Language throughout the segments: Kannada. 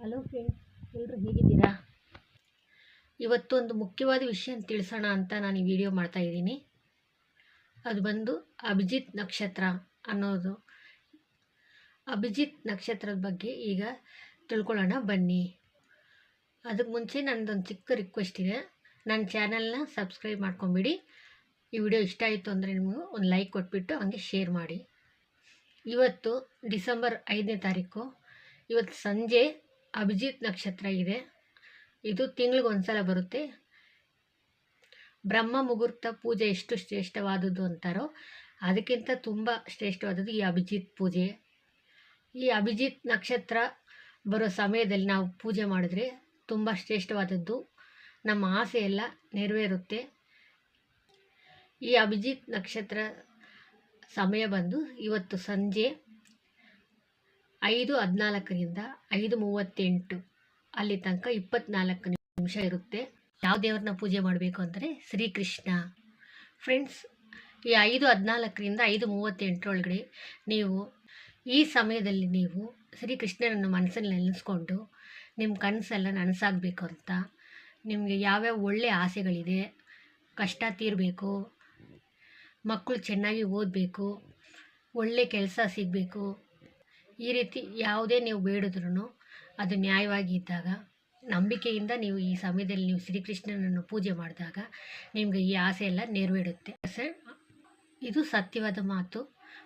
ಹಲೋ ಫ್ರೆಂಡ್ಸ್ ಎಲ್ಲರೂ ಹೇಗಿದ್ದೀರಾ? ಇವತ್ತು ಒಂದು ಮುಖ್ಯವಾದ ವಿಷಯ ತಿಳಿಸೋಣ ಅಂತ ನಾನು ಈ ವಿಡಿಯೋ ಮಾಡ್ತಾ ಇದ್ದೀನಿ. ಅದು ಬಂದು ಅಭಿಜಿತ್ ನಕ್ಷತ್ರ ಅನ್ನೋದು. ಅಭಿಜಿತ್ ನಕ್ಷತ್ರದ ಬಗ್ಗೆ ಈಗ ತಿಳ್ಕೊಳ್ಳೋಣ, ಬನ್ನಿ. ಅದಕ್ಕೆ ಮುಂಚೆ ನನ್ನದೊಂದು ಚಿಕ್ಕ ರಿಕ್ವೆಸ್ಟ್ ಇದೆ. ನನ್ನ ಚಾನಲ್ನ ಸಬ್ಸ್ಕ್ರೈಬ್ ಮಾಡ್ಕೊಂಬಿಡಿ. ಈ ವಿಡಿಯೋ ಇಷ್ಟ ಆಯಿತು ಅಂದರೆ ನಿಮಗೆ ಒಂದು ಲೈಕ್ ಕೊಟ್ಬಿಟ್ಟು ಹಂಗೆ ಶೇರ್ ಮಾಡಿ. ಇವತ್ತು ಡಿಸೆಂಬರ್ ಐದನೇ ತಾರೀಕು. ಇವತ್ತು ಸಂಜೆ ಅಭಿಜಿತ್ ನಕ್ಷತ್ರ ಇದೆ. ಇದು ತಿಂಗಳಿಗೆ ಒಂದ್ಸಲ ಬರುತ್ತೆ. ಬ್ರಹ್ಮ ಮುಹೂರ್ತ ಪೂಜೆ ಎಷ್ಟು ಶ್ರೇಷ್ಠವಾದದ್ದು ಅಂತಾರೋ ಅದಕ್ಕಿಂತ ತುಂಬ ಶ್ರೇಷ್ಠವಾದದ್ದು ಈ ಅಭಿಜಿತ್ ಪೂಜೆ. ಈ ಅಭಿಜಿತ್ ನಕ್ಷತ್ರ ಬರೋ ಸಮಯದಲ್ಲಿ ನಾವು ಪೂಜೆ ಮಾಡಿದ್ರೆ ತುಂಬ ಶ್ರೇಷ್ಠವಾದದ್ದು. ನಮ್ಮ ಆಸೆ ಎಲ್ಲ ನೆರವೇರುತ್ತೆ. ಈ ಅಭಿಜಿತ್ ನಕ್ಷತ್ರ ಸಮಯ ಬಂದು ಇವತ್ತು ಸಂಜೆ. ಐದು ಹದಿನಾಲ್ಕರಿಂದ ಐದು ಮೂವತ್ತೆಂಟು ಅಲ್ಲಿ ತನಕ ಇಪ್ಪತ್ನಾಲ್ಕು ನಿಮಿಷ ಇರುತ್ತೆ. ಯಾವ ದೇವ್ರನ್ನ ಪೂಜೆ ಮಾಡಬೇಕು ಅಂದರೆ ಶ್ರೀಕೃಷ್ಣ. ಫ್ರೆಂಡ್ಸ್, ಈ ಐದು ಹದಿನಾಲ್ಕರಿಂದ ಐದು ಮೂವತ್ತೆಂಟರೊಳಗಡೆ ನೀವು ಈ ಸಮಯದಲ್ಲಿ ನೀವು ಶ್ರೀಕೃಷ್ಣನನ್ನು ಮನಸ್ಸಲ್ಲಿ ನೆನೆಸ್ಕೊಂಡು ನಿಮ್ಮ ಕನಸೆಲ್ಲ ನನಸಾಗಬೇಕು ಅಂತ, ನಿಮಗೆ ಯಾವ್ಯಾವ ಒಳ್ಳೆಯ ಆಸೆಗಳಿದೆ, ಕಷ್ಟ ತೀರಬೇಕು, ಮಕ್ಕಳು ಚೆನ್ನಾಗಿ ಓದಬೇಕು, ಒಳ್ಳೆ ಕೆಲಸ ಸಿಗಬೇಕು ಈ ರೀತಿ ಯಾವುದೇ ನೀವು ಬೇಡಿದ್ರೂ ಅದು ನ್ಯಾಯವಾಗಿ ಇದ್ದಾಗ ನಂಬಿಕೆಯಿಂದ ನೀವು ಈ ಸಮಯದಲ್ಲಿ ನೀವು ಶ್ರೀಕೃಷ್ಣನನ್ನು ಪೂಜೆ ಮಾಡಿದಾಗ ನಿಮಗೆ ಈ ಆಸೆ ಎಲ್ಲ ನೆರವೇರುತ್ತೆ. ಸರ್, ಇದು ಸತ್ಯವಾದ ಮಾತು.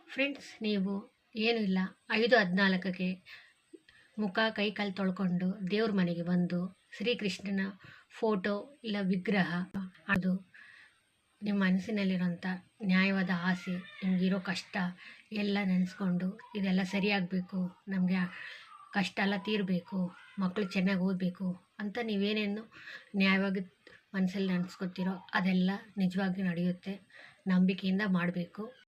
ಫ್ರೆಂಡ್ಸ್, ನೀವು ಏನೂ ಇಲ್ಲ. ಐದು ಹದಿನಾಲ್ಕಕ್ಕೆ ಮುಖ, ಕೈ, ಕಾಲು ತೊಳ್ಕೊಂಡು ದೇವ್ರ ಮನೆಗೆ ಬಂದು ಶ್ರೀಕೃಷ್ಣನ ಫೋಟೋ ಇಲ್ಲ ವಿಗ್ರಹ ಅದು ನಿಮ್ಮ ಮನಸ್ಸಿನಲ್ಲಿರೋಂಥ ನ್ಯಾಯವಾದ ಆಸೆ, ನಿಮಗಿರೋ ಕಷ್ಟ ಎಲ್ಲ ನೆನೆಸ್ಕೊಂಡು ಇದೆಲ್ಲ ಸರಿಯಾಗಬೇಕು, ನಮಗೆ ಕಷ್ಟ ಎಲ್ಲ ತೀರಬೇಕು ಮಕ್ಕಳು ಚೆನ್ನಾಗಿ ಓದಬೇಕು ಅಂತ ನೀವೇನೇನು ನ್ಯಾಯವಾಗಿ ಮನಸ್ಸಲ್ಲಿ ನೆನೆಸ್ಕೊತೀರೋ ಅದೆಲ್ಲ ನಿಜವಾಗಿ ನಡೆಯುತ್ತೆ. ನಂಬಿಕೆಯಿಂದ ಮಾಡಬೇಕು.